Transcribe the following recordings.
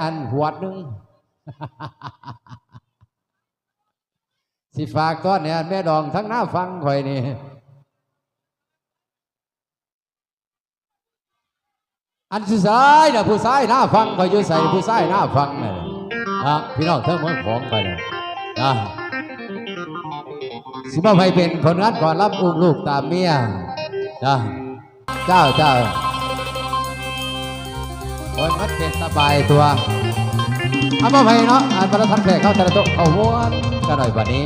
อันหวดหนึงสิฝากก้อนเนี่ยแม่ดองทั้งหน้าฟังข่อยนี่อันสุดท้ายนะผู้ชายหน้าฟังข่อยอยู่ใส่ผู้ชายหน้าฟังเนี่ยนะพี่น้องเท่าเมือของไปเนี่ยนะสิบ่ให้เป็นผลงานก่อนรับอุ้มลูกตามเมียนะเจ้าเจ้า โอ้ยมันเป็นสบายตัวเอามาให้เนาะอ่านประทันแขกเข้าแต่ละโต๊ะเข้าวนกันหน่อยวันนี้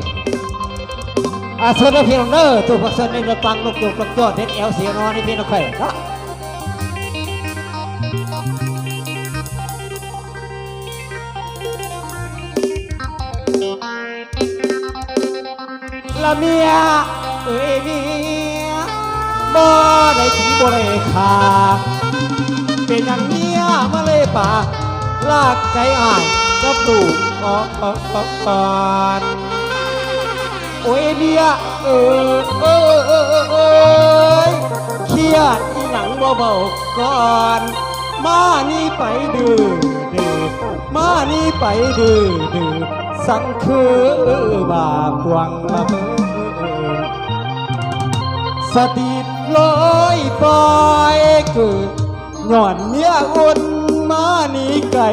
อาส่วนในเพียงเนอร์ตัวพักเซนในระปังนกยูงกระโดดเด็ดเอลเสียนอนในเพียงนกไข่เนาะละเมียเอ้ยเมียบ่ได้ผีบ่ได้ขาเป็นอย่างเมียมาเลยป่าลากใจอ้ายกับลูกขอขอขอก่อนโอ้ยเบียเออเออเออเออเออเครียดหนังเบาๆก่อน มานี่ไปดื้อดื้อมานี่ไปดื้อดื้อสังคือบาปวังละเมอสติลอยปล่อยเกิด ย้อนเมียอุ่นมานี่ไก่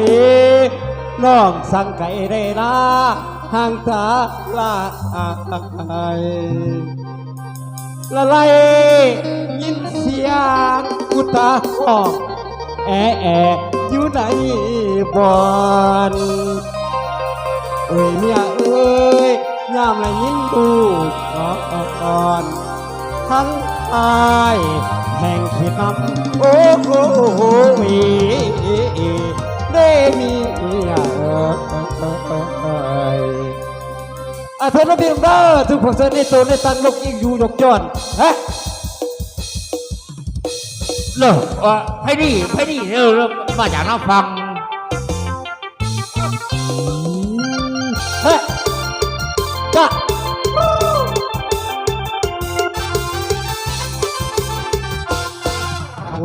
น้องสั่งไก่ได้ลาห่างตาลาอายละไลยินเสียงอุตาห้องแอะแอะอยู่ในบอนเอ้ยเมียเอ้ยยามละยินดูก่อนทั้ง อายแห่งขีดนำโอ้โหได้มีอะไรอาเทนระเบียงเด้อทุกพวกเสนในโซนในตันลกยิงอยู่ยกจอนฮะเลิกเออไพ่นี่ไพ่นี่เริ่มเริ่มมาจากน้าฟังฮ้ยจ้า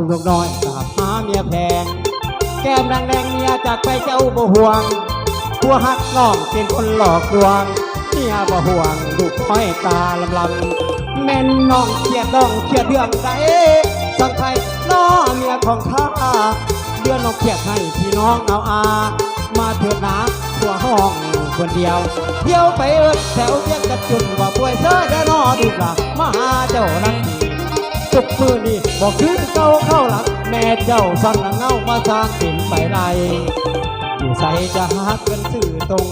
ลูกน้อยตามหาเมียแพง แก้มแดงแดงเมียจากไปเจ้าบ่ห่วงผัวหักน้องเป็นคนหลอกลวงเมียบ่ห่วงลูกห้อยตาลำลำแม่นน้องเครียดน้องเครียดเรื่องใดสังไทยน้อเมียของข้าเดือนน้องเครียดให้พี่น้องเอาอา มาเถิดนะตัวห้องคนเดียว เที่ยวไปเอิดแถวเรียกกระจุนว่าป่วยเสื้อเดนอดูกละมาหาเจ้านักดี ทุกมือนี่บอกคือเก้าเข้าหลังแม่เจ้าสั่งหนังเงามาสร้างเป็นไปไรอยู่ใส่จะหาเงินสื่อตรง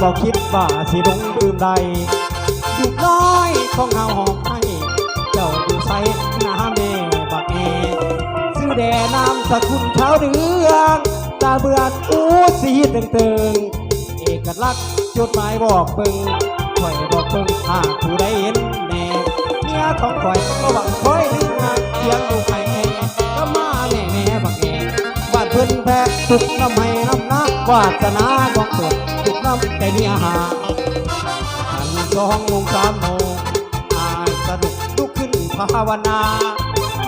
บอกคิดว่าสิลงดื่มใดอยู่น้อยของเฮาหอมให้ เจ้าอยู่ใส่หน้าแม่บักเอซื้อแด่น้ำสกุลเท้าเดืองตาเบืออู้สีตึงตึงเอกลักษณ์จดหมายบอกเบิ่งข่อยบอกเบิ่งหากผู้ใดเห็น มียของข่อยก็หวังคอยดึงงานเสียงลูกไข่แม่ก็มาแม่แม่บักเองบ้านเพิ่นแพ้ทุกน้ำให้น้ำนักวาสนาของเปิดทุกน้ำแต่เมียหาหันสองโมงสามโมงอายสะดุกลุกขึ้นภาวนา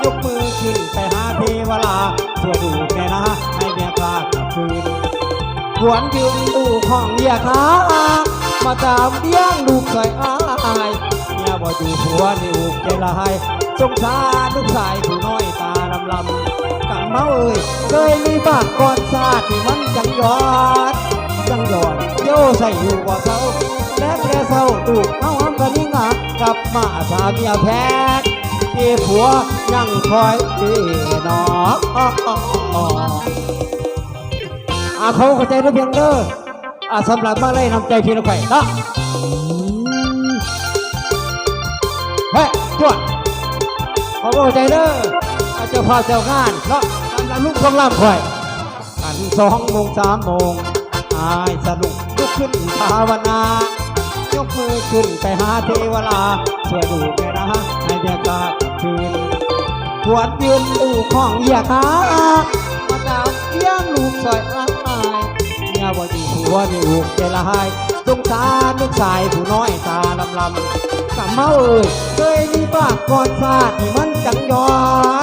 ยกมือขึ้นไปหาเทวลาช่วยดูแม่นะให้เมียกล้ากลับคืนหวนยืนดูห้องเรียกหามาตามเลี้ยงลูกเคยอาย บ่อยู่ผัวนี่อุกใจละให้สงสารลูกชายผู้น้อยตาลำลำกันเมาเอ้ยเคยมีบากก่อนชาติที่มันจังยอดจังยอดโยใส่อยู่ว่าเศร้าและแกเศร้าตูกเมาหำกันนี่งากลับมาสาเมียแพทย์ที่ผัวยังคอยดีนออาเขาเข้าใจระเบียงเด้ออาสำหรับมาไล่นำใจพี่น้องไปเนาะ ขอเข้าใจเด้ออาเจ้าพ่อเจ้างานเนาะสำหรับลูกของล่ำข่อยกันสองโมงสามโมงอายสนุกลุกขึ้นภาวนายกมือขึ้นไปหาเทวลาช่วยดูแม่นะให้เมียกากลับคืนขวดยืนอู่ของเหยียขามาดาวเลี้ยงลูกซอยอ้ายเมียบ่อยู่หัวนี่อูกใจละหาย สงสารลูกชายผู้น้อยตาลำลำกำเมาเอ้ยเคยมีปากก่อนชาที่มันจังยอ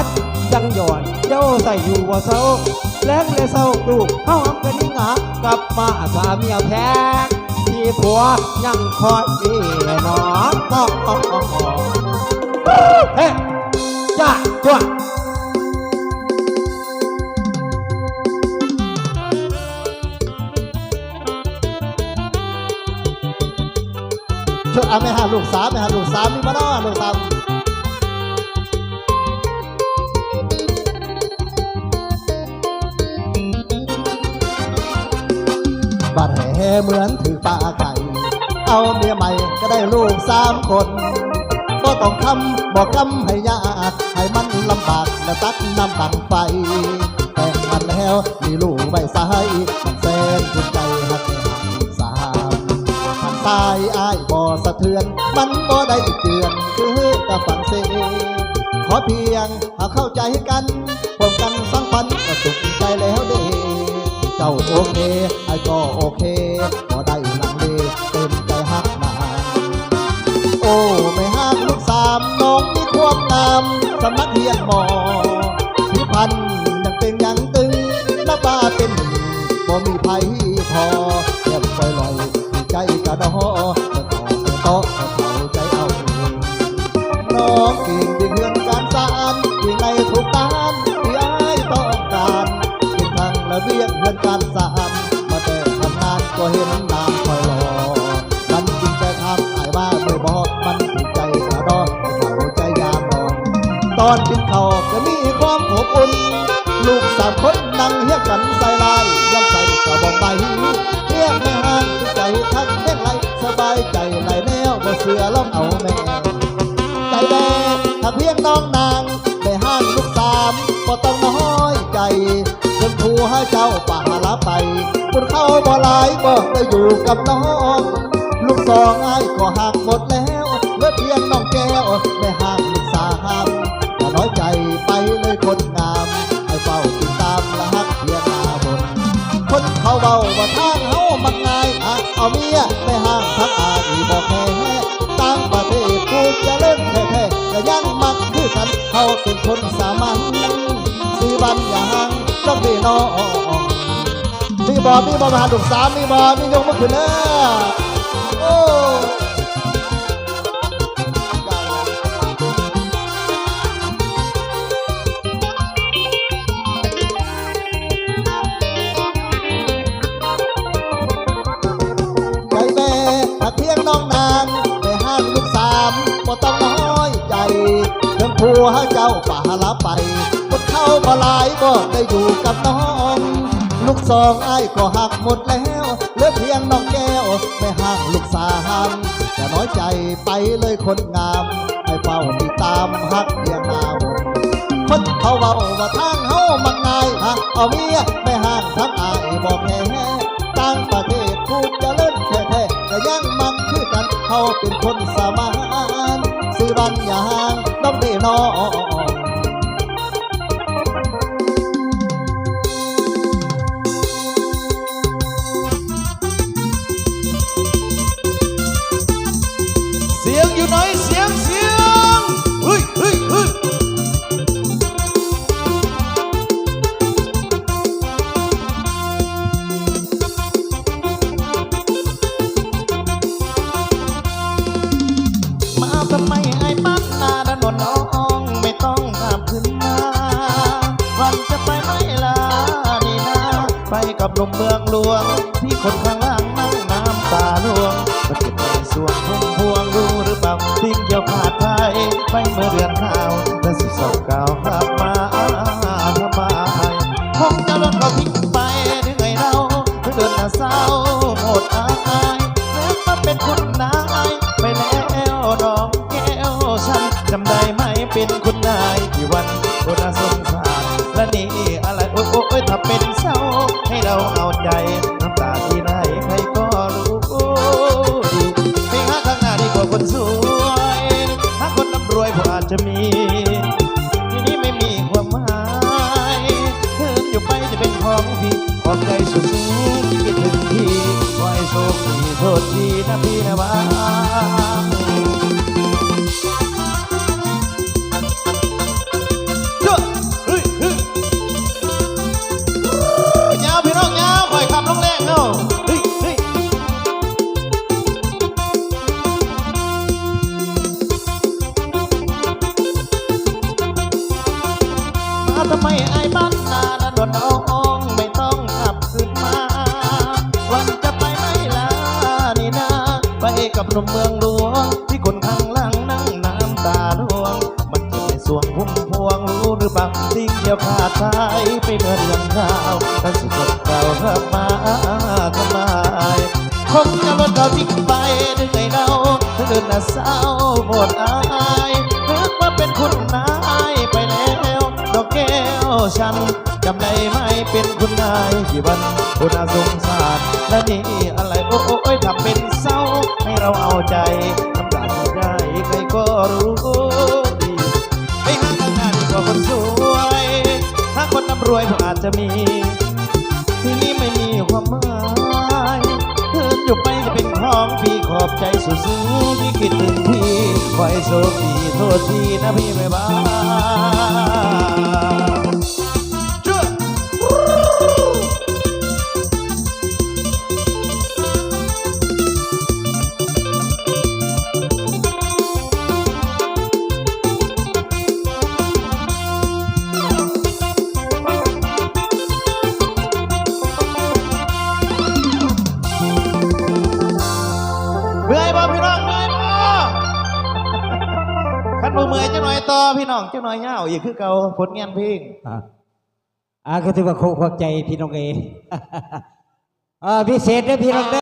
ด จังยอดเจ้าใส่อยู่ว่าเศร้าแลกเลยเศร้าลูกเฮาอำษาเมียแพงที่ผัวยังคอยดีหนอเฮ้จ้าจ้า เอาไม่หาลูกสามไม่หาลูกสามนี่มาเนาะลูกสามบาดแผลเหมือนถือปลาไข่เอาเมียใหม่ก็ได้ลูกสามคนก็ต้องทำบอกกำให้ยากให้มันลำบากและตักน้ำบังไฟแต่งมันแล้วมีลูกไว้สายมันแสนภูมิใจหักสาม ทายอ้ายบ่สะเทือน มันบ่ได้เจือนคือกับฝั่งเซขอเพียงหาเข้าใจกันพวมกันสังพันก็สุขใจแล้วเด้เจ้าโอเคไอ้ายก็โอเคบ่ได้ลังเลเต็มใจฮักนางโอ้ไม่ฮักลูกสามน้องมีความงามสำนักเฮียนหมอพิพันธ์ยังเป็นยังตึงนับว่าเป็นหนึ่งบ่มีภัยพอเก็บไว้ลอย ใจกระดอจะต่อจะโต๊ะจะเข้าใจเอาเองน้องเก่งดีเฮือนการสานที่ในทุกด้านที่อายต้องการกินทางระเบียงเฮือนการสานมาแต่ทำงานก็เห็นนางคอยรอมันจริงใจทำอายว่าไม่บอกมันถูกใจกระดอเข้าใจยามนอนตอนกินข้าวก็มีความอบอุ่นลูกสามคนนั่งเฮียกันใส่ลายย้ำใส่ กระบอกใบเรียกแม่ห้างใจทักเล่นไรสบายใจไหลแนวบ่เสือล้อมเอาแม่ใจแดงถ้าเพียงน้องนางได้ห้างลูกสามก็ต้องน้อยใจจนผู้ให้เจ้าป่าลาไปบุญเข้าบ่หลายก็ได้อยู่กับน้อง ลูกสองไอ้ก็หักหมดแล้ว เขาเบาว่าทางเฮามันง่ายอะเอาเมียไม่ห่างทักอาดีบอกแค่ต่างประเทศกูจะเล่นแท้ๆก็ยังมักคือกันเขาเป็นคนสามัญซื้อบันอย่าห่างต้องดีน้องมีบอมีบอมาหาลูกสามมีบอมียกมาขึ้นเด้อ ผัวเจ้าป่าลาไปคนเข้ามาหลายบ่ได้อยู่กับน้อง ลูกสองไอ้ายก็หักหมดแล้วเหลือเพียงน้องแก้วไม่ห่างลูกสามอย่าน้อยใจไปเลยคนงามให้เฝ้าติดตามหักเพียงนาบนคนเขาเว้าว่าทางเฮามันง่ายฮะเอาเมียไม่ห่างทั้งอายบอกแน่ต่างประเทศพูดจะเล่นแท้ๆแต่ยังมักคือกันเขาเป็นคนสามานซื้อบันยาง น้องเดนองเสียงอยู่ไหนเสียงเสียงเฮ้ยเฮ้ยเฮ้ยมาทำไมไอ้ปั้นนาดนน ไปกับลมเมืองหลวง ที่คนข้างล่างนั่งน้ำตาล่วงมาเก็บในสวงพุ่มพวงรู้หรือเปล่าทิ้งเกี่ยวขาดไทยไปเมื่อเดือนข้าวและสิบสองเก่าวกลับมาทำไมคงจะลดเราทิ้งไปเหนื่อยเราเพื่อเดินหน้าเศร้าหมดอา คนสวย ถ้าคนร่ำรวยผมอาจจะมี ทีนี้ไม่มีความหมายเธออยู่ไปจะเป็นของพี่ของใจสูงๆคิดถึงพี่ขอให้โชคดีโทษทีนะพี่นะบ้า หนุ่มเมืองหลวง ที่คนข้างล่างนั่งน้ำตาร่วง มันเจ็บในสวงพุ่มพวงรู้หรือเปล่าสิ่งเดียวขาดใจไปเมื่อเรื่องราวถ้าสุดเก่าเพิ่มมาทำไมคงจะลดเราทิ้งไปดึงไงเราถ้าเดินหน้าเศร้าหมดอายนึกว่าเป็นคุณนายไปแล้วดอกแก้วฉัน จำได้ไหมเป็นคุณนายกี่วันคุณอาสงสารและนี่อะไรโอ้โอ้ยทำเป็นเศร้า ให้เราเอาใจทำตาที่ได้ใครก็รู้ดีไปหาทางหน้าดีกว่าคนสวย ถ้าคนร่ำรวยก็อาจจะมี ที่นี่ไม่มีความหมายเธออยู่ไปจะเป็นของพี่ขอบใจสุดซึ้งที่คิดถึงพี่ขอให้โชคดีโทษทีนะพี่ไม่บ้า อพี่น้องจังน้อยยาวอีกคือเก่าผลงานเพลงอ่าก็ถือว่าโคกใจพี่น้องเออ่าพิเศษนะพี่น้องเด้